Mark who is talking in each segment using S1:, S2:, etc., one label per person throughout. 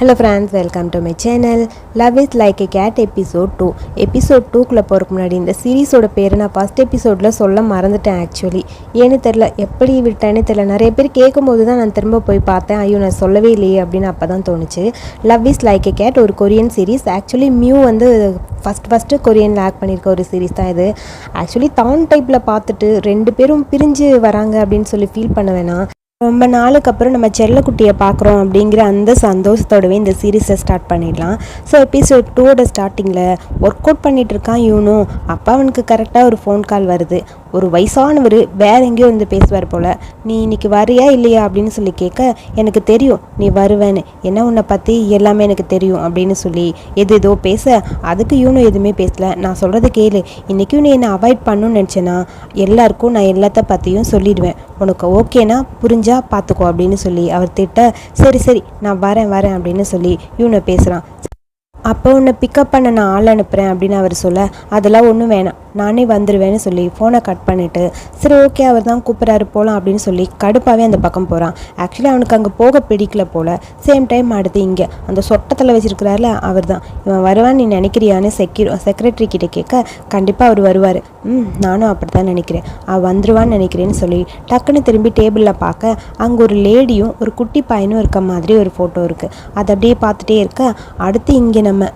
S1: Hello friends welcome to my channel love is like a cat episode two episode டூக்குள்ளே போகிறதுக்கு முன்னாடி இந்த சீரீஸோட பேர் நான் ஃபஸ்ட் எபிசோடில் சொல்ல மறந்துட்டேன் ஆக்சுவலி ஏன்னு தெரில எப்படி விட்டேன்னு தெரில நிறைய பேர் கேட்கும்போது தான் நான் திரும்ப போய் பார்த்தேன். ஐயோ நான் சொல்லவே இல்லையே அப்படின்னு அப்போ தான் தோணுச்சு. Love is like a cat ஒரு கொரியன் சீரீஸ் ஆக்சுவலி மியூ வந்து ஃபஸ்ட் ஃபஸ்ட்டு கொரியனில் ஆக்ட் பண்ணியிருக்க ஒரு சீரீஸ் தான் இது. ஆக்சுவலி தான் டைப்பில் பார்த்துட்டு ரெண்டு பேரும் பிரிஞ்சு வராங்க அப்படின்னு சொல்லி ஃபீல் பண்ண வேணாம். ரொம்ப நாளுக்கு அப்புறம் நம்ம செல்லக்குட்டியை பார்க்குறோம் அப்படிங்கிற அந்த சந்தோஷத்தோடவே இந்த சீரீஸை ஸ்டார்ட் பண்ணிடலாம். ஸோ எபிசோட் டூவோட ஸ்டார்டிங்கில் ஒர்க் அவுட் பண்ணிகிட்ருக்கான் இருக்கான் இவனும் அப்பா அவனுக்கு கரெக்டாக ஒரு ஃபோன் கால் வருது. ஒரு வயசானவர் வேற எங்கேயோ வந்து பேசுவார் போல் நீ இன்னைக்கு வரியா இல்லையா? அப்படின்னு சொல்லி கேட்க எனக்கு தெரியும் நீ வருவேன்னு. என்ன உன்னை பற்றி எல்லாமே எனக்கு தெரியும் அப்படின்னு சொல்லி எது ஏதோ பேச அதுக்கு இவனும் எதுவுமே பேசல. நான் சொல்கிறது கேளு. இன்றைக்கும் நீ என்னை அவாய்ட் பண்ணணும்னு நினச்சேன்னா எல்லாருக்கும் நான் எல்லாத்த பற்றியும் சொல்லிடுவேன். உனக்கு ஓகேனா புரிஞ்சா பார்த்துக்கோ அப்படின்னு சொல்லி அவர் திட்ட சரி சரி நான் வரேன் வரேன் அப்படின்னு சொல்லி இவனை பேசுகிறான் அப்போ உன்னை பிக்கப் பண்ண நான் ஆள் அனுப்புகிறேன் அப்படின்னு அவர் சொல்ல அதெல்லாம் ஒன்றும் வேணாம். நானே வந்துடுவேன்னு சொல்லி ஃபோனை கட் பண்ணிவிட்டு சரி ஓகே அவர் தான் கூப்பிட்றாரு போகலாம் அப்படின்னு சொல்லி கடுப்பாகவே அந்த பக்கம் போகிறான் ஆக்சுவலி அவனுக்கு அங்கே போக பிடிக்கல போல். சேம் டைம் அடுத்து இங்கே அந்த சொட்டத்தில் வச்சிருக்கிறாருல அவர் தான். இவன் வருவான்னு நீ நினைக்கிறியான்னு செக்யூ செக்ரட்டரி கிட்டே கேட்க கண்டிப்பாக அவர் வருவார். ம் நானும் அப்படி தான் நினைக்கிறேன். அவள் வந்துருவான்னு நினைக்கிறேன்னு சொல்லி டக்குன்னு திரும்பி டேபிளில் பார்க்க அங்கே ஒரு லேடியும் ஒரு குட்டி பையனும் இருக்க மாதிரி ஒரு ஃபோட்டோ இருக்குது அதை அப்படியே பார்த்துட்டே இருக்க அடுத்து இங்கே நம்ம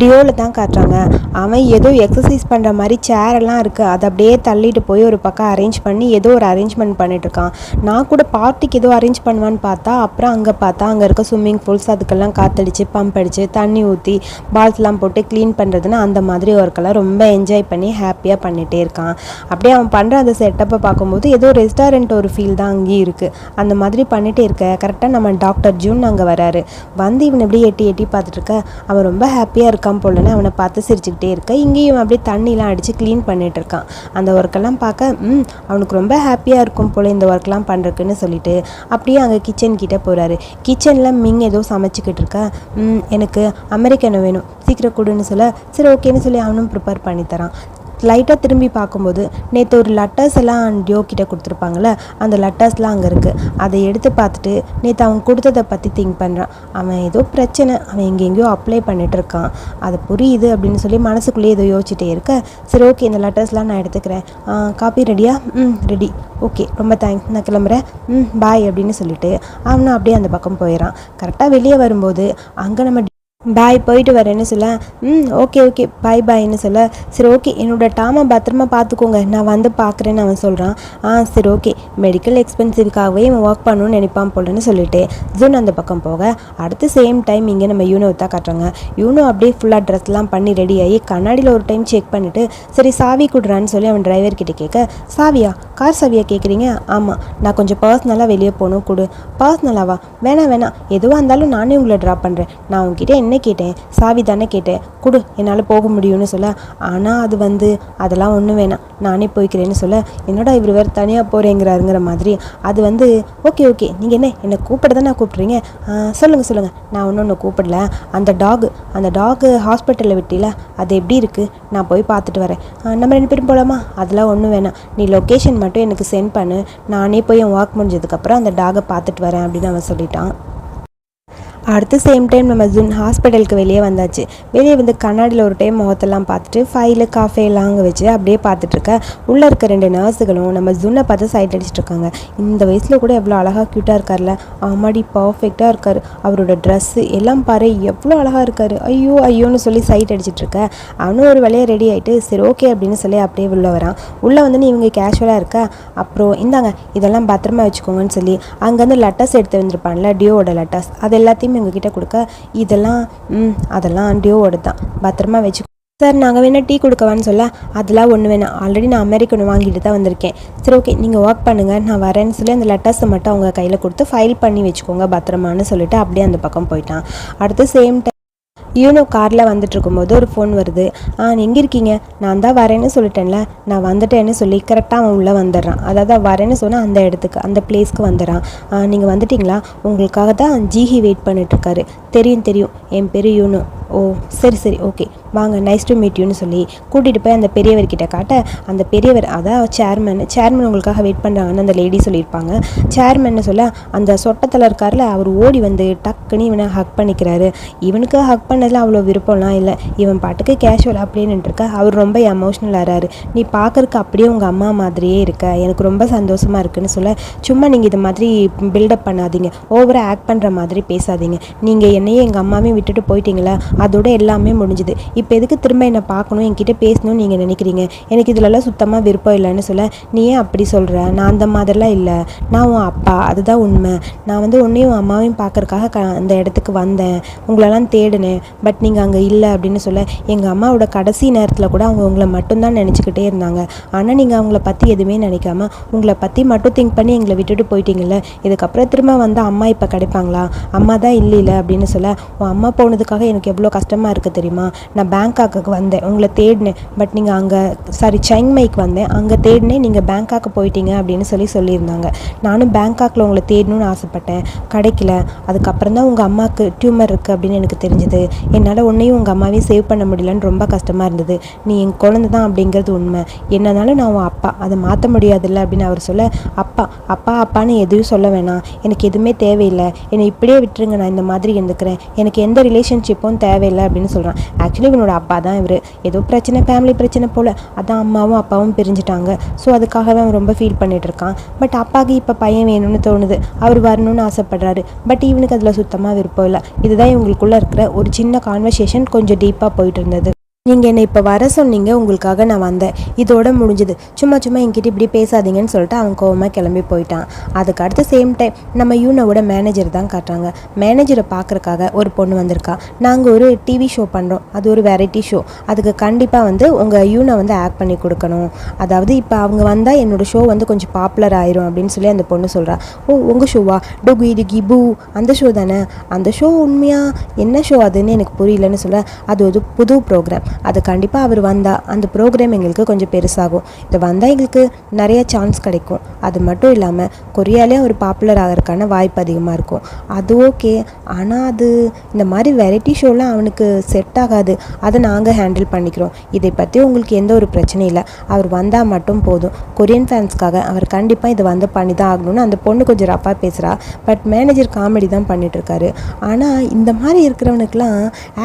S1: டியோவில் தான் காட்டுறாங்க. அவன் ஏதோ எக்ஸசைஸ் பண்ணுற மாதிரி சேரெல்லாம் இருக்குது அதை அப்படியே தள்ளிட்டு போய் ஒரு பக்கம் அரேஞ்ச் பண்ணி ஏதோ ஒரு அரேஞ்ச்மெண்ட் பண்ணிட்டுருக்கான். நான் கூட பார்ட்டிக்கு ஏதோ அரேஞ்ச் பண்ணுவான்னு பார்த்தா அப்புறம் அங்கே பார்த்தா அங்கே இருக்க ஸ்விம்மிங் பூல்ஸ் அதுக்கெல்லாம் காத்தடிச்சு பம்ப் அடித்து தண்ணி ஊற்றி பால்ஸ்லாம் போட்டு க்ளீன் பண்ணுறதுன்னு அந்த மாதிரி ஒர்க்கெல்லாம் ரொம்ப என்ஜாய் பண்ணி ஹாப்பியாக பண்ணிகிட்டே இருக்கான். அப்படியே அவன் பண்ணுற அந்த செட்டப்பை பார்க்கும்போது ஏதோ ரெஸ்டாரண்ட் ஒரு ஃபீல் தான் அங்கேயும் இருக்குது அந்த மாதிரி பண்ணிகிட்டே இருக்க. கரெக்டாக நம்ம டாக்டர் ஜூன் அங்கே வராரு. வந்து இவன் எப்படி எட்டி எட்டி பார்த்துட்டு இருக்க. அவன் ரொம்ப ஹாப்பியாக இருக்கான் போலன்னு அவனை பார்த்து சிரிச்சுக்கிட்டே இருக்க. இங்கேயும் அப்படியே தண்ணிலாம் அடித்து க்ளீன் பண்ணிட்டு இருக்கான். அந்த ஒர்க்கெல்லாம் பார்க்க ம் அவனுக்கு ரொம்ப ஹாப்பியாக இருக்கும் போல் இந்த ஒர்க்லாம் பண்ணுறதுக்குன்னு சொல்லிட்டு அப்படியே அங்கே கிச்சன் கிட்டே போகிறாரு கிச்சனில் மிங் ஏதோ சமைச்சிக்கிட்டு இருக்கா. எனக்கு அமெரிக்கனை வேணும். சீக்கிரம் கொடுன்னு சொல்ல சரி ஓகேன்னு சொல்லி அவனும் ப்ரிப்பேர் பண்ணித்தரான் லைட்டாக திரும்பி பார்க்கும்போது நேற்று ஒரு லெட்டர்ஸ் எல்லாம் டியோ கிட்ட கொடுத்துருப்பாங்கள்ல அந்த லெட்டர்ஸ்லாம் அங்கே இருக்குது அதை எடுத்து பார்த்துட்டு நேற்று அவன் கொடுத்ததை பற்றி திங்க் பண்ணுறான் அவன் ஏதோ பிரச்சனை. அவன் எங்கெங்கேயோ அப்ளை பண்ணிட்டு இருக்கான். அது புரியுது அப்படின்னு சொல்லி மனசுக்குள்ளேயே ஏதோ யோசிச்சுட்டே இருக்க. சரி ஓகே இந்த லெட்டர்ஸ்லாம் நான் எடுத்துக்கிறேன். காப்பி ரெடியா ம் ரெடி ஓகே ரொம்ப தேங்க்ஸ் நான் கிளம்புறேன். ம் பாய் அப்படின்னு சொல்லிட்டு அவனும் அப்படியே அந்த பக்கம் போயிடறான் கரெக்டாக வெளியே வரும்போது அங்கே நம்ம பாய் போயிட்டு வரேன்னு சொல்ல. ம் ஓகே ஓகே பாய் பாய்னு சொல்ல. சரி ஓகே என்னோட டாமை பத்திரமா பார்த்துக்கோங்க நான் வந்து பார்க்குறேன்னு அவன் சொல்கிறான் ஆ சரி ஓகே மெடிக்கல் எக்ஸ்பென்சிவ்காகவே இவன் ஒர்க் பண்ணணும்னு நினைப்பான் போலன்னு சொல்லிட்டு ஜூன் அந்த பக்கம் போக. அடுத்து சேம் டைம் இங்கே நம்ம யூனோ தான் காட்டுறாங்க. யூனோ அப்படியே ஃபுல்லாக ட்ரெஸ்லாம் பண்ணி ரெடி ஆகி கண்ணாடியில் ஒரு டைம் செக் பண்ணிவிட்டு சரி சாவி கொடுறான்னு சொல்லி அவன் டிரைவர்கிட்ட கேட்க சாவியா கார் சாவியா கேட்குறீங்க ஆமாம் நான் கொஞ்சம் பர்சனலாக வெளியே போகணும் கொடு. பர்சனலாவா வேணாம் வேணாம். எதுவாக இருந்தாலும் நானே உங்களை ட்ராப் பண்ணுறேன் நான் உங்ககிட்ட என்ன கேட்டேன். சாவி தானே கேட்டேன். கொடு என்னால் போக முடியும்னு சொல்ல. ஆனால் அது வந்து அதெல்லாம் ஒன்றும் வேணாம். நானே போய்க்கிறேன்னு சொல்ல. என்னடா இவர் வேறு தனியாக போகிறேங்கிறாருங்கிற மாதிரி. அது வந்து ஓகே ஓகே. நீங்கள் என்ன? என்னை கூப்பிட தானே கூப்பிட்றீங்க? சொல்லுங்கள் சொல்லுங்கள் நான் ஒன்றும் ஒன்று கூப்பிடல. அந்த டாகு அந்த டாகு ஹாஸ்பிட்டலில் விட்டில. அது எப்படி இருக்குது நான் போய் பார்த்துட்டு வரேன். நம்ம ரெண்டு பேரும் போகலாமா அதெல்லாம் ஒன்றும் வேணாம். நீ லொக்கேஷன் மட்டும் எனக்கு சென்ட் பண்ணு. நானே போய் என் ஒர்க் முடிஞ்சதுக்கப்புறம் அந்த டாகை பார்த்துட்டு வரேன் அப்படின்னு அவன் சொல்லிட்டான். அடுத்து சேம் டைம் நம்ம ஜுன் ஹாஸ்பிட்டலுக்கு வெளியே வந்தாச்சு. வெளியே வந்து கண்ணாடியில் ஒரு டைம் முகத்தெல்லாம் பார்த்துட்டு ஃபைலு காஃபே எல்லாம் அங்கே வச்சு அப்படியே பார்த்துட்ருக்க உள்ளே இருக்க ரெண்டு நர்ஸுகளும் நம்ம ஜுன்னை பார்த்து சைட் அடிச்சிட்டு இருக்காங்க. இந்த வயசில் கூட எவ்வளோ அழகாக க்யூட்டாக இருக்கார்ல ஆமாடி பர்ஃபெக்டாக இருக்கார். அவரோட ட்ரெஸ்ஸு எல்லாம் பாரு எவ்வளோ அழகாக இருக்கார். ஐயோ ஐயோன்னு சொல்லி சைட் அடிச்சிட்ருக்க அவனும் ஒரு வேலையை ரெடி ஆகிட்டு சரி ஓகே அப்படின்னு சொல்லி அப்படியே உள்ளே வரான். உள்ளே வந்து நீ இவங்க கேஷுவலாக இருக்க? அப்புறம் இந்தாங்க இதெல்லாம் பத்திரமா வச்சுக்கோங்கன்னு சொல்லி அங்கேருந்து லெட்டர்ஸ் எடுத்து வந்திருப்பான்ல டியோவோட லெட்டர்ஸ் அது எல்லாத்தையும் எங்ககிட்ட கொடுக்க இதெல்லாம் ம் அதெல்லாம் டியோவோட தான். பத்திரமா வச்சு சார் நாங்கள் வேணால் டீ கொடுக்கவான்னு சொல்ல அதெல்லாம் ஒன்று வேணாம். ஆல்ரெடி நான் அமெரிக்கன் வாங்கிட்டு தான் வந்திருக்கேன். சரி ஓகே நீங்கள் ஒர்க் பண்ணுங்கள் நான் வரேன்னு சொல்லி அந்த லெட்டர்ஸை மட்டும் அவங்க கையில் கொடுத்து ஃபைல் பண்ணி வச்சுக்கோங்க பத்திரமான்னு சொல்லிட்டு அப்படியே அந்த பக்கம் போயிட்டான். அடுத்து சேம் டைம் யூனோ காரில் வந்துட்டு இருக்கும்போது ஒரு ஃபோன் வருது. ஆ எங்கே இருக்கீங்க? நான் தான் வரேன்னு சொல்லிட்டேன்ல. நான் வந்துட்டேன்னு சொல்லி கரெக்டாக அவன் உள்ளே வந்துடுறான். அதாவது வரேன்னு சொன்னால் அந்த இடத்துக்கு அந்த பிளேஸ்க்கு வந்துடுறான். நீங்கள் வந்துட்டீங்களா? உங்களுக்காக தான் ஜிஹி வெயிட் பண்ணிட்டுருக்காரு. தெரியும் தெரியும். என் பேர் யூனோ. ஓ சரி சரி ஓகே வாங்க நைஸ் டு மீட் யூன்னு சொல்லி கூட்டிகிட்டு போய் அந்த பெரியவர்கிட்ட காட்ட அந்த பெரியவர் அதான் சேர்மன் சேர்மன் உங்களுக்காக வெயிட் பண்ணுறாங்கன்னு அந்த லேடி சொல்லியிருப்பாங்க. சேர்மன் சொல்ல அந்த சொட்டத்தில் இருக்கார்ல அவர் ஓடி வந்து டக்குன்னு இவனை ஹக் பண்ணிக்கிறாரு. இவனுக்கு ஹக் பண்ணதில் அவ்வளோ விருப்பம்லாம் இல்லை. இவன் பாட்டுக்கு கேஷுவல் அப்படின்னு இருக்கா. அவர் ரொம்ப எமோஷ்னல் ஆறாரு நீ பார்க்கறக்கு அப்படியே உங்கள் அம்மா மாதிரியே இருக்க. எனக்கு ரொம்ப சந்தோஷமாக இருக்குன்னு சொல்ல சும்மா நீங்கள் இது மாதிரி பில்டப் பண்ணாதீங்க. ஓவராக ஆக்ட் பண்ணுற மாதிரி பேசாதீங்க. நீங்கள் என்னையே எங்கள் அம்மாவையும் விட்டுட்டு போயிட்டீங்களா? அதோட எல்லாமே முடிஞ்சுது. இப்போ எதுக்கு திரும்ப என்னை பார்க்கணும் என்கிட்ட பேசணும்னு நீங்கள் நினைக்கிறீங்க? எனக்கு இதிலலாம் சுத்தமாக விருப்பம் இல்லைன்னு சொல்ல நீ ஏன் அப்படி சொல்கிற நான் அந்த மாதிரிலாம் இல்லை. நான் உன் அப்பா. அதுதான் உண்மை. நான் வந்து உன்னையும் உன் அம்மாவையும் பார்க்குறக்காக க அந்த இடத்துக்கு வந்தேன். உங்களெல்லாம் தேடினேன். பட் நீங்கள் அங்கே இல்லை அப்படின்னு சொல்ல எங்கள் அம்மாவோட கடைசி நேரத்தில் கூட அவங்க உங்களை மட்டும்தான் நினச்சிக்கிட்டே இருந்தாங்க. ஆனால் நீங்கள் அவங்கள பற்றி எதுவுமே நினைக்காம உங்களை பற்றி மட்டும் திங்க் பண்ணி எங்களை விட்டுட்டு போயிட்டீங்கல்ல? இதுக்கப்புறம் திரும்ப வந்து அம்மா இப்போ கிடைப்பாங்களா? அம்மா தான் இல்லை இல்லை அப்படின்னு சொல்ல உன் அம்மா போனதுக்காக எனக்கு எவ்வளோ கஷ்டமாக இருக்குது தெரியுமா? நான் பேங்காக்கு வந்தேன். உங்களை தேடினேன். பட் நீங்கள் அங்கே சாரி செங்மைக்கு வந்தேன். அங்கே தேடினேன். நீங்கள் பேங்காக்கு போயிட்டீங்க அப்படின்னு சொல்லி சொல்லியிருந்தாங்க. நானும் பேங்காக்கில் உங்களை தேடணும்னு ஆசைப்பட்டேன். கிடைக்கல. அதுக்கப்புறம் தான் உங்கள் அம்மாவுக்கு டியூமர் இருக்குது அப்படின்னு எனக்கு தெரிஞ்சது. என்னால் உன்னையும் உங்கள் அம்மாவையும் சேவ் பண்ண முடியலன்னு ரொம்ப கஷ்டமாக இருந்தது. நீ என் குழந்தை தான் அப்படிங்கிறது உண்மை. என்னன்னாலும் நான் உன் அப்பா அதை மாற்ற முடியாதுல்ல அப்படின்னு அவர் சொல்ல அப்பா அப்பா அப்பான்னு எதுவும் சொல்ல வேணாம். எனக்கு எதுவுமே தேவையில்லை. என்னை இப்படியே விட்டுருங்க. நான் இந்த மாதிரி இருந்துக்கிறேன். எனக்கு எந்த ரிலேஷன்ஷிப்பும் தேவையில்லை அப்படின்னு சொல்கிறான் ஆக்சுவலி இவனோட அப்பா தான் இவர். ஏதோ பிரச்சனை ஃபேமிலி பிரச்சனை போல். அதான் அம்மாவும் அப்பாவும் பிரிஞ்சுட்டாங்க. ஸோ அதுக்காகவே அவன் ரொம்ப ஃபீல் பண்ணிட்டு இருக்கான். பட் அப்பாவுக்கு இப்போ பையன் வேணும்னு தோணுது. அவர் வரணும்னு ஆசைப்படுறாரு. பட் இவனுக்கு அதில் சுத்தமாக விருப்பம் இல்லை. இதுதான் இவங்களுக்குள்ளே இருக்கிற ஒரு சின்ன கான்வர்சேஷன் கொஞ்சம் டீப்பாக போயிட்டு இருந்தது. நீங்கள் என்னை இப்போ வர சொன்னீங்க உங்களுக்காக நான் வந்தேன். இதோட முடிஞ்சுது. சும்மா சும்மா என்கிட்ட இப்படி பேசாதீங்கன்னு சொல்லிட்டு அவன் கோவமாக கிளம்பி போயிட்டான். அதுக்கு அடுத்து சேம் டைம் நம்ம யூனோட மேனேஜர் தான் காட்டுறாங்க. மேனேஜரை பார்க்குறக்காக ஒரு பொண்ணு வந்திருக்கா. நாங்கள் ஒரு டிவி ஷோ பண்ணுறோம் அது ஒரு வெரைட்டி ஷோ அதுக்கு கண்டிப்பாக வந்து உங்கள் யூனை வந்து ஆக்ட் பண்ணி கொடுக்கணும். அதாவது இப்போ அவங்க வந்தால் என்னோடய ஷோ வந்து கொஞ்சம் பாப்புலர் ஆயிரும் அப்படின்னு சொல்லி அந்த பொண்ணு சொல்கிறா ஓ உங்கள் ஷோவா டுகு இது கிபு அந்த ஷோ தானே? அந்த ஷோ உண்மையாக என்ன ஷோ அதுன்னு எனக்கு புரியலன்னு சொல்ல அது ஒரு புது ப்ரோக்ராம் அது கண்டிப்பாக அவர் வந்தால் அந்த ப்ரோக்ராம் எங்களுக்கு கொஞ்சம் பெருசாகும். இது வந்தால் எங்களுக்கு நிறைய சான்ஸ் கிடைக்கும். அது மட்டும் இல்லாமல் கொரியாலே அவர் பாப்புலர் ஆகிறதுக்கான வாய்ப்பு அதிகமாக இருக்கும். அது ஓகே ஆனால் அது இந்த மாதிரி வெரைட்டி ஷோலாம் அவனுக்கு செட் ஆகாது. அதை நாங்கள் ஹேண்டில் பண்ணிக்கிறோம். இதை பற்றி உங்களுக்கு எந்த ஒரு பிரச்சனையும் இல்லை. அவர் வந்தால் மட்டும் போதும். கொரியன் ஃபேன்ஸ்க்காக அவர் கண்டிப்பாக இது வந்து பண்ணி தான் ஆகணும்னு அந்த பொண்ணு கொஞ்சம் ரஃபாக பேசுகிறா பட் மேனேஜர் காமெடி தான் பண்ணிட்டு ஆனால் இந்த மாதிரி இருக்கிறவனுக்குலாம்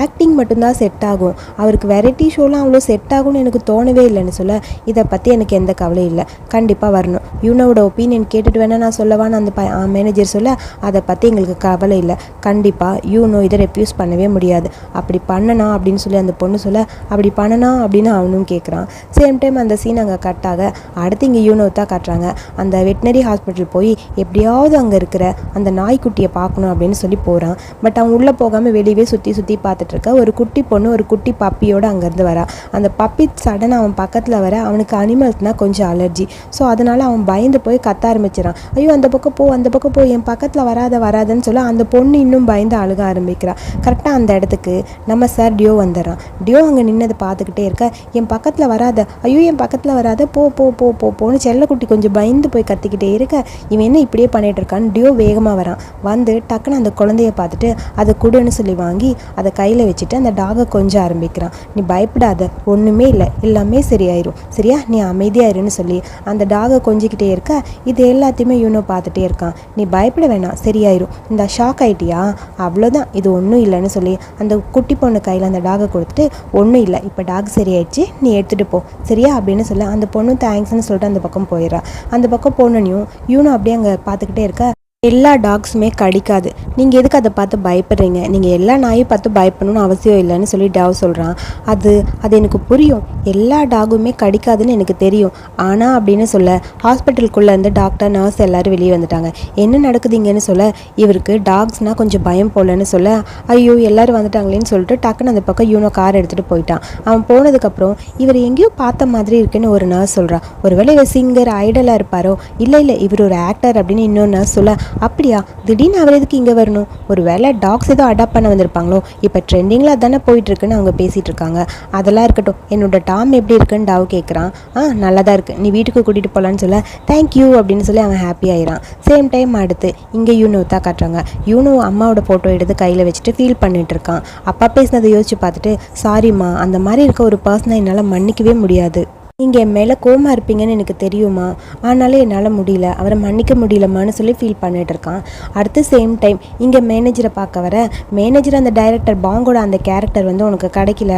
S1: ஆக்டிங் மட்டும்தான் செட் ஆகும். அவருக்கு வெரைட்டி ஷோலாம் அவ்வளோ செட் ஆகும்னு எனக்கு தோணவே இல்லைன்னு சொல்ல. இதை பற்றி எனக்கு எந்த கவலையும் இல்லை. கண்டிப்பாக வரணும். யூனோவோட ஒப்பீனியன் கேட்டுட்டு வேணா நான் சொல்லவான்னு அந்த ப மேனேஜர் சொல்ல அதை பற்றி எங்களுக்கு கவலை இல்லை. கண்டிப்பாக யூனோ இதை ரெப்யூஸ் பண்ணவே முடியாது. அப்படி பண்ணனா அப்படின்னு சொல்லி அந்த பொண்ணு சொல்ல அப்படி பண்ணனா? அப்படின்னு அவனும் கேட்குறான் சேம் டைம் அந்த சீன் அங்கே கட் ஆக அடுத்து இங்கே யூனோ தான் காட்டுறாங்க. அந்த வெட்டினரி ஹாஸ்பிட்டல் போய் எப்படியாவது அங்கே இருக்கிற அந்த நாய்க்குட்டியை பார்க்கணும் அப்படின்னு சொல்லி போகிறான் பட் அவன் உள்ளே போகாமல் வெளியவே சுற்றி சுற்றி பார்த்துட்டு இருக்க. ஒரு குட்டி பொண்ணு ஒரு குட்டி பப்பியோட அங்கேருந்து வரான் அந்த பப்பி சடனாக அவன் பக்கத்தில் வர அவனுக்கு அனிமல்ஸ்னால் கொஞ்சம் அலர்ஜி ஸோ அதனால் அவன் பயந்து போய் கத்த ஆரம்பிச்சிடான் ஐயோ அந்த பக்கம் போ அந்த பக்கம் போ என் பக்கத்தில் வராத வராதன்னு சொல்ல அந்த பொண்ணு இன்னும் பயந்து அழுக ஆரம்பிக்கிறான் கரெக்டாக அந்த இடத்துக்கு நம்ம சார் டியோ வந்துடுறான் டியோ அங்கே நின்னதை பார்த்துக்கிட்டே இருக்க என் பக்கத்தில் வராத ஐயோ என் பக்கத்தில் வராத போ போ போ போ போன்னு செல்லக்குட்டி கொஞ்சம் பயந்து போய் கத்திக்கிட்டே இருக்க. இவன் என்ன இப்படியே பண்ணிகிட்டு இருக்கான்னு டியோ வேகமாக வரான். வந்து டக்குன்னு அந்த குழந்தைய பார்த்துட்டு அதை கொடுன்னு சொல்லி வாங்கி அதை கையில் வச்சுட்டு அந்த டாகை கொஞ்சம் ஆரம்பிக்கிறான். நீ பயப்படாத ஒன்றுமே இல்லை எல்லாமே சரியாயிரும். சரியா? நீ அமைதியாக இருன்னு சொல்லி அந்த டாகை கொஞ்சிக்கிட்டே இருக்க இது எல்லாத்தையுமே யூனோ பார்த்துட்டே இருக்கான். நீ பயப்பட வேணாம் சரியாயிரும். இந்த ஷாக் ஆயிட்டியா? அவ்வளோதான் இது ஒன்றும் இல்லைன்னு சொல்லி அந்த குட்டி பொண்ணு கையில் அந்த டாகை கொடுத்துட்டு ஒன்றும் இல்லை இப்போ டாக் சரியாயிடுச்சு நீ எடுத்துகிட்டு போ. சரியா? அப்படின்னு சொல்ல அந்த பொண்ணும் தேங்க்ஸ்னு சொல்லிட்டு அந்த பக்கம் போயிடுறா. அந்த பக்கம் போனோனையும் யூனோ அப்படியே அங்கே பார்த்துக்கிட்டே இருக்க. எல்லா டாக்ஸுமே கடிக்காது. நீங்கள் எதுக்கு அதை பார்த்து பயப்படுறீங்க? நீங்கள் எல்லா நாயும் பார்த்து பயப்படணும்னு அவசியம் இல்லைன்னு சொல்லி டாவ் சொல்கிறான் அது அது எனக்கு புரியும். எல்லா டாகுமே கடிக்காதுன்னு எனக்கு தெரியும். ஆனால் அப்படின்னு சொல்ல ஹாஸ்பிட்டலுக்குள்ளே இருந்து டாக்டர் நர்ஸ் எல்லோரும் வெளியே வந்துட்டாங்க. என்ன நடக்குதுங்கன்னு சொல்ல இவருக்கு டாக்ஸ்னால் கொஞ்சம் பயம் போலன்னு சொல்ல ஐயோ எல்லோரும் வந்துட்டாங்களேன்னு சொல்லிட்டு டக்குன்னு அந்த பக்கம் யூனோ கார் எடுத்துகிட்டு போயிட்டான். அவன் போனதுக்கப்புறம் இவர் எங்கேயோ பார்த்த மாதிரி இருக்குன்னு ஒரு நர்ஸ் சொல்கிறான் ஒருவேளை இவர் சிங்கர் ஐடலாக இருப்பாரோ? இல்லை இல்லை இவர் ஒரு ஆக்டர் அப்படின்னு இன்னொரு நர்ஸ் சொல்ல அப்படியா? திடீர்னு அவர் எதுக்கு இங்கே வரணும்? ஒரு வேளை டாக்ஸ் ஏதோ அடாப்ட் பண்ண வந்திருப்பாங்களோ? இப்போ ட்ரெண்டிங்கில் தானே போயிட்டுருக்குன்னு அவங்க பேசிகிட்டு இருக்காங்க. அதெல்லாம் இருக்கட்டும். என்னோட டாம் எப்படி இருக்குன்னு டாவ் கேட்குறான் ஆ நல்லா தான் இருக்குது நீ வீட்டுக்கு கூட்டிகிட்டு போகலான்னு சொல்ல தேங்க்யூ அப்படின்னு சொல்லி அவன் ஹாப்பி ஆயிரான் சேம் டைம் அடுத்து இங்கே யூனோ தான் காட்டுறாங்க. யூனோ அம்மாவோட ஃபோட்டோ எடுத்து கையில் வச்சுட்டு ஃபீல் பண்ணிட்டு இருக்கான். அப்பா பேசினதை யோசிச்சு பார்த்துட்டு சாரிம்மா அந்த மாதிரி இருக்க ஒரு பர்சனை என்னால் மன்னிக்கவே முடியாது. நீங்கள் என் மேலே கோமா இருப்பீங்கன்னு எனக்கு தெரியுமா? ஆனாலும் என்னால் முடியல. அவரை மன்னிக்க முடியலம்மான்னு சொல்லி ஃபீல் பண்ணிட்டு இருக்கான். அடுத்து சேம் டைம் இங்கே மேனேஜரை பார்க்க வர மேனேஜர் அந்த டைரக்டர் பாங்கோட அந்த கேரக்டர் வந்து உனக்கு கிடைக்கல.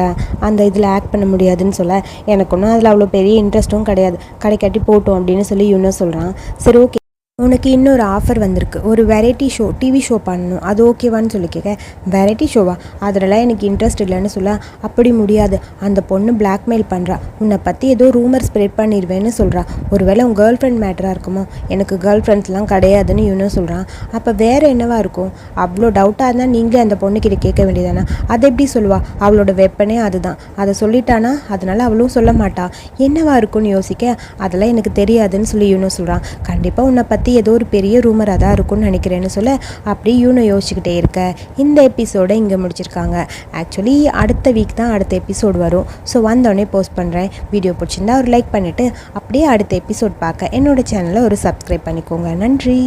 S1: அந்த இதில் ஆக்ட் பண்ண முடியாதுன்னு சொல்ல. எனக்கு ஒன்றும் அதில் அவ்வளோ பெரிய இன்ட்ரெஸ்ட்டும் கிடையாது. கிடைக்காட்டி போட்டோம் அப்படின்னு சொல்லி யூனோ சொல்கிறான் சரி ஓகே உனக்கு இன்னொரு ஆஃபர் வந்திருக்கு. ஒரு வெரைட்டி ஷோ டிவி ஷோ பண்ணணும். அது ஓகேவான்னு சொல்லி கேட்க வெரைட்டி ஷோவா அதிலலாம் எனக்கு இன்ட்ரெஸ்ட் இல்லைன்னு சொல்ல அப்படி முடியாது. அந்த பொண்ணு பிளாக்மெயில் பண்ணுறா உன்னை பற்றி ஏதோ ரூமர் ஸ்ப்ரெட் பண்ணிடுவேன்னு சொல்கிறா ஒருவேளை உன் கேர்ள் ஃப்ரெண்ட் மேட்டராக இருக்குமோ? எனக்கு கேர்ள் ஃப்ரெண்ட்ஸ்லாம் கிடையாதுன்னு இன்னும் சொல்கிறான் அப்போ வேறு என்னவா இருக்கும்? அவ்வளோ டவுட்டாக இருந்தால் நீங்களே அந்த பொண்ணுக்கிட்ட கேட்க வேண்டியதானே? அதை எப்படி சொல்லுவா? அவளோட வெப்பனே அதுதான். அதை சொல்லிட்டானா? அதனால் அவளும் சொல்ல மாட்டா. என்னவா இருக்கும்னு யோசிக்க? அதெல்லாம் எனக்கு தெரியாதுன்னு சொல்லி இவனும் சொல்கிறான் கண்டிப்பாக உன்னை பற்றி பற்றி ஏதோ ஒரு பெரிய ரூமராக தான் இருக்கும்னு நினைக்கிறேன்னு சொல்ல அப்படியே யூனோ யோசிச்சுக்கிட்டே இருக்க. இந்த எபிசோடை இங்கே முடிச்சிருக்காங்க. ஆக்சுவலி அடுத்த வீக் தான் அடுத்த எபிசோடு வரும். ஸோ வந்தோடனே போஸ்ட் பண்ணுறேன் வீடியோ பிடிச்சிருந்தா ஒரு லைக் பண்ணிவிட்டு அப்படியே அடுத்த எபிசோட் பார்க்க. என்னோட சேனலை ஒரு சப்ஸ்கிரைப் பண்ணிக்கோங்க. நன்றி.